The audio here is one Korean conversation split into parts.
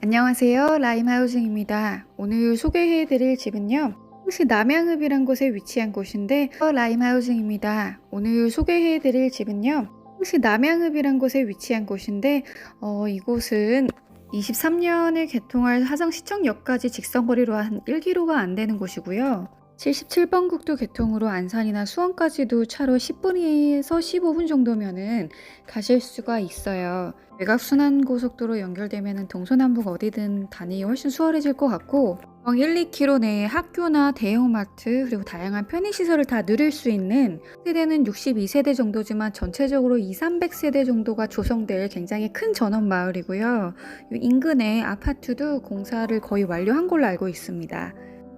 안녕하세요. 라임하우징입니다. 오늘 소개해 드릴 집은요. 서울시 남양읍이란 곳에 위치한 곳인데 어, 라임하우징입니다. 오늘 소개해 드릴 집은요. 서울시 남양읍이란 곳에 위치한 곳인데 어, 이곳은 23년에 개통할 화성시청역까지 직선거리로 한 1km가 안 되는 곳이고요. 77번 국도 개통으로 안산이나 수원까지도 차로 10분에서 15분 정도면은 가실 수가 있어요. 외곽순환 고속도로 연결되면 동서남북 어디든 다니기 훨씬 수월해질 것 같고 어, 1, 2km 내에 학교나 대형마트 그리고 다양한 편의시설을 다 누릴 수 있는 세대는 62세대 정도지만 전체적으로 2, 300세대 정도가 조성될 굉장히 큰 전원 마을이고요. 이 인근에 아파트도 공사를 거의 완료한 걸로 알고 있습니다.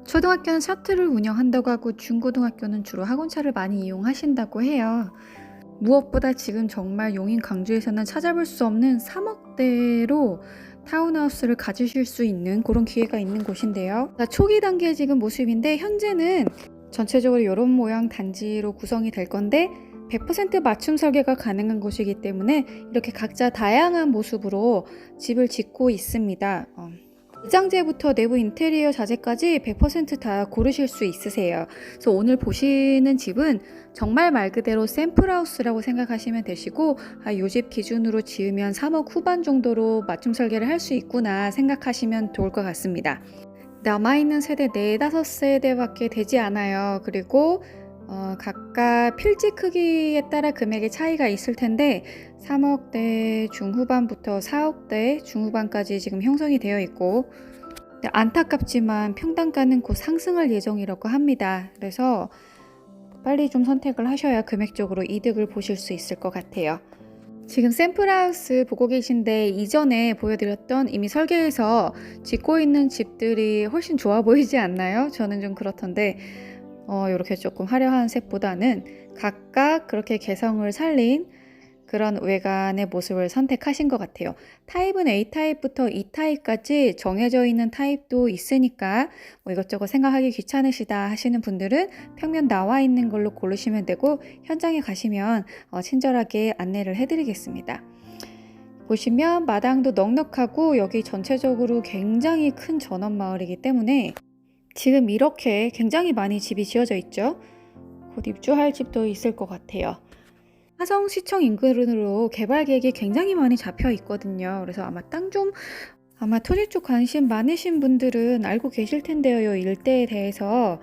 초등학교는 셔틀을 운영한다고 하고 중고등학교는 주로 학원차를 많이 이용하신다고 해요. 무엇보다 지금 정말 용인 강주에서는 찾아볼 수 없는 3억대로 타운하우스를 가지실 수 있는 그런 기회가 있는 곳인데요. 자, 초기 단계 지금 모습인데 현재는 전체적으로 이런 모양 단지로 구성이 될 건데 100% 맞춤 설계가 가능한 곳이기 때문에 이렇게 각자 다양한 모습으로 집을 짓고 있습니다. 어. 입장재부터 내부 인테리어 자재까지 100%다 고르실 수 있으세요. 그래서 오늘 보시는 집은 정말 말 그대로 샘플하우스라고 생각하시면 되시고 아, 요집 기준으로 지으면 3억 후반 정도로 맞춤 설계를 할 수 있구나 생각하시면 좋을 것 같습니다. 남아있는 세대 4, 5세대밖에 되지 않아요. 그리고 어, 각각 필지 크기에 따라 금액의 차이가 있을 텐데 3억대 중후반부터 4억대 중후반까지 지금 형성이 되어 있고 안타깝지만 평당가는 곧 상승할 예정이라고 합니다. 그래서 빨리 좀 선택을 하셔야 금액적으로 이득을 보실 수 있을 것 같아요. 지금 샘플하우스 보고 계신데 이전에 보여드렸던 이미 설계해서 짓고 있는 집들이 훨씬 좋아 보이지 않나요? 저는 좀 그렇던데 어, 이렇게 조금 화려한 색보다는 각각 그렇게 개성을 살린 그런 외관의 모습을 선택하신 것 같아요. 타입은 A타입부터 E타입까지 정해져 있는 타입도 있으니까 뭐 이것저것 생각하기 귀찮으시다 하시는 분들은 평면 나와 있는 걸로 고르시면 되고 현장에 가시면 어, 친절하게 안내를 해드리겠습니다. 보시면 마당도 넉넉하고 여기 전체적으로 굉장히 큰 전원 마을이기 때문에 지금 이렇게 굉장히 많이 집이 지어져 있죠. 곧 입주할 집도 있을 것 같아요. 화성시청 인근으로 개발 계획이 굉장히 많이 잡혀 있거든요. 그래서 아마 땅 좀 아마 토지 쪽 관심 많으신 분들은 알고 계실 텐데요. 이 일대에 대해서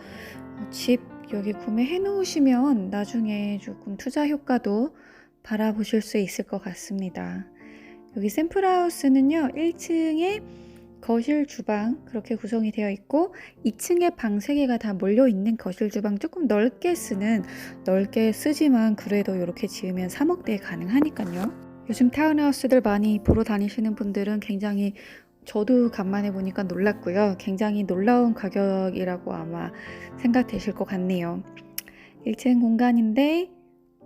집 여기 구매해 놓으시면 나중에 조금 투자 효과도 바라보실 수 있을 것 같습니다. 여기 샘플하우스는요. 1층에 거실 주방 그렇게 구성이 되어 있고 2층에 방 3개가 다 몰려 있는 거실 주방 조금 넓게 쓰는 넓게 쓰지만 그래도 이렇게 지으면 3억대에 가능하니까요. 요즘 타운하우스들 많이 보러 다니시는 분들은 굉장히 저도 간만에 보니까 놀랐고요. 굉장히 놀라운 가격이라고 아마 생각되실 것 같네요. 1층 공간인데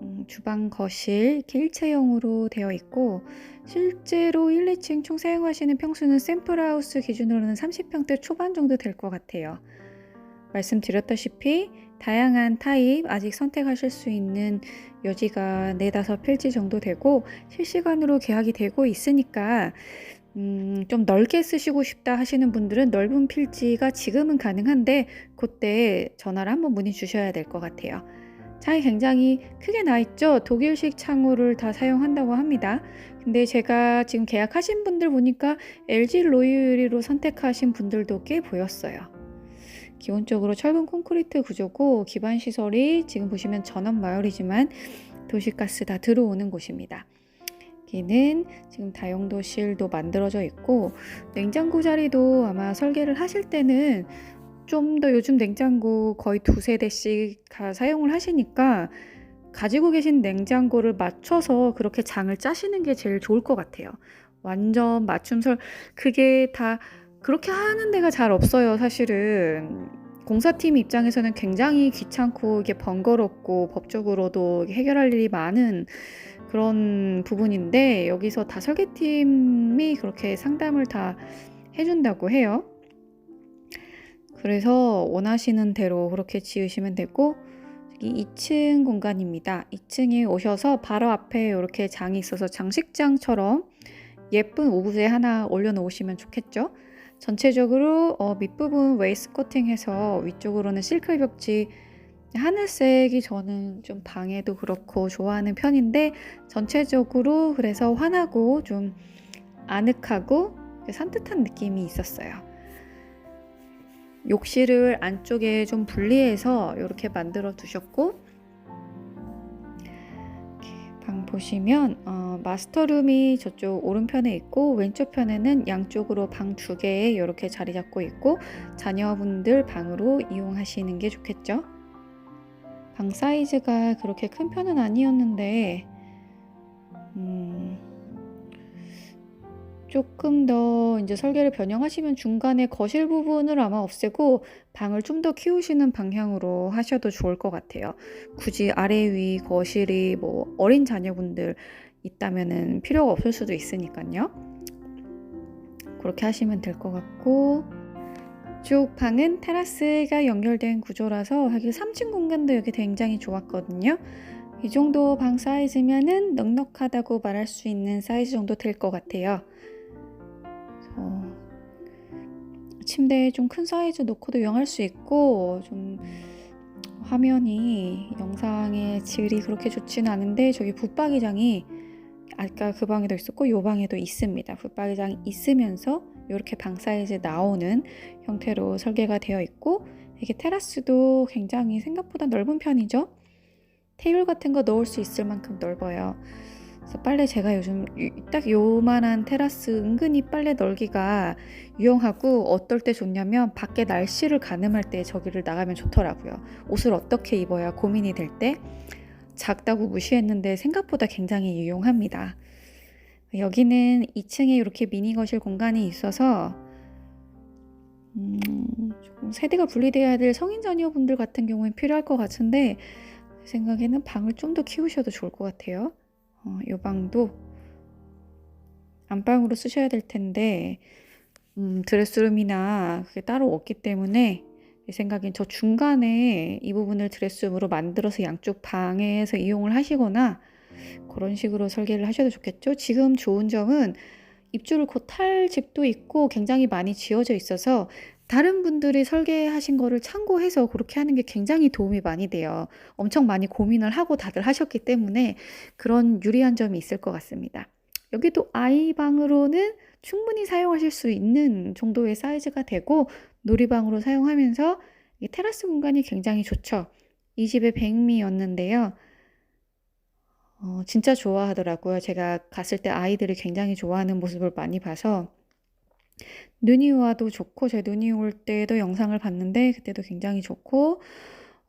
음, 주방, 거실 일체형으로 되어 있고 실제로 1, 2층 총 사용하시는 평수는 샘플하우스 기준으로는 30평대 초반 정도 될 것 같아요. 말씀드렸다시피 다양한 타입 아직 선택하실 수 있는 여지가 4, 5 필지 정도 되고 실시간으로 계약이 되고 있으니까 음, 좀 넓게 쓰시고 싶다 하시는 분들은 넓은 필지가 지금은 가능한데 그때 전화를 한번 문의 주셔야 될 것 같아요. 창이 굉장히 크게 나 있죠. 독일식 창호를 다 사용한다고 합니다. 근데 제가 지금 계약하신 분들 보니까 LG 로이유리로 선택하신 분들도 꽤 보였어요. 기본적으로 철근 콘크리트 구조고 기반 시설이 지금 보시면 전원 마을이지만 도시가스 다 들어오는 곳입니다. 여기는 지금 다용도실도 만들어져 있고 냉장고 자리도 아마 설계를 하실 때는 좀 더 요즘 냉장고 거의 두세 대씩 다 사용을 하시니까 가지고 계신 냉장고를 맞춰서 그렇게 장을 짜시는 게 제일 좋을 것 같아요. 완전 맞춤설 그게 다 그렇게 하는 데가 잘 없어요, 사실은. 공사팀 입장에서는 굉장히 귀찮고 이게 번거롭고 법적으로도 해결할 일이 많은 그런 부분인데 여기서 다 설계팀이 그렇게 상담을 다 해준다고 해요. 그래서 원하시는 대로 그렇게 지으시면 되고 여기 2층 공간입니다. 2층에 오셔서 바로 앞에 이렇게 장이 있어서 장식장처럼 예쁜 오브제 하나 올려놓으시면 좋겠죠. 전체적으로 어, 밑부분 웨이스 코팅해서 위쪽으로는 실크 벽지 하늘색이 저는 좀 방에도 그렇고 좋아하는 편인데 전체적으로 그래서 환하고 좀 아늑하고 산뜻한 느낌이 있었어요. 욕실을 안쪽에 좀 분리해서 이렇게 만들어 두셨고 방 보시면 어, 마스터룸이 저쪽 오른편에 있고 왼쪽 편에는 양쪽으로 방 두 개에 이렇게 자리 잡고 있고 자녀분들 방으로 이용하시는 게 좋겠죠. 방 사이즈가 그렇게 큰 편은 아니었는데 음, 조금 더 이제 설계를 변형하시면 중간에 거실 부분을 아마 없애고 방을 좀 더 키우시는 방향으로 하셔도 좋을 것 같아요. 굳이 아래 위 거실이 뭐 어린 자녀분들 있다면은 필요가 없을 수도 있으니까요. 그렇게 하시면 될 것 같고 쪽 방은 테라스가 연결된 구조라서 여기 3층 공간도 여기 굉장히 좋았거든요. 이 정도 방 사이즈면은 넉넉하다고 말할 수 있는 사이즈 정도 될 것 같아요. 침대에 좀 큰 사이즈 놓고도 이용할 수 있고 좀 화면이 영상의 질이 그렇게 좋지는 않은데 저기 붙박이장이 아까 그 방에도 있었고 이 방에도 있습니다. 붙박이장이 있으면서 이렇게 방 사이즈 나오는 형태로 설계가 되어 있고 이게 테라스도 굉장히 생각보다 넓은 편이죠. 테이블 같은 거 넣을 수 있을 만큼 넓어요. 그래서 빨래 제가 요즘 이- 딱 요만한 테라스 은근히 빨래 널기가 유용하고 어떨 때 좋냐면 밖에 날씨를 가늠할 때 저기를 나가면 좋더라고요. 옷을 어떻게 입어야 고민이 될 때 작다고 무시했는데 생각보다 굉장히 유용합니다. 여기는 2층에 이렇게 미니 거실 공간이 있어서 음, 조금 세대가 분리돼야 될 성인 자녀분들 같은 경우엔 필요할 것 같은데 제 생각에는 방을 좀 더 키우셔도 좋을 것 같아요. 어, 이 방도 안방으로 쓰셔야 될 텐데 음, 드레스룸이나 그게 따로 없기 때문에 제 생각엔 저 중간에 이 부분을 드레스룸으로 만들어서 양쪽 방에서 이용을 하시거나 그런 식으로 설계를 하셔도 좋겠죠. 지금 좋은 점은 입주를 곧 할 집도 있고 굉장히 많이 지어져 있어서 다른 분들이 설계하신 거를 참고해서 그렇게 하는 게 굉장히 도움이 많이 돼요. 엄청 많이 고민을 하고 다들 하셨기 때문에 그런 유리한 점이 있을 것 같습니다. 여기도 아이방으로는 충분히 사용하실 수 있는 정도의 사이즈가 되고 놀이방으로 사용하면서 이 테라스 공간이 굉장히 좋죠. 이 집의 백미였는데요. 어, 진짜 좋아하더라고요. 제가 갔을 때 아이들이 굉장히 좋아하는 모습을 많이 봐서 눈이 와도 좋고 제 눈이 올 때도 영상을 봤는데 그때도 굉장히 좋고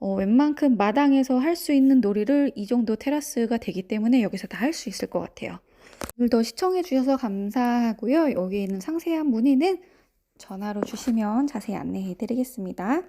어, 웬만큼 마당에서 할 수 있는 놀이를 이 정도 테라스가 되기 때문에 여기서 다 할 수 있을 것 같아요. 오늘도 시청해 주셔서 감사하고요. 여기 있는 상세한 문의는 전화로 주시면 자세히 안내해 드리겠습니다.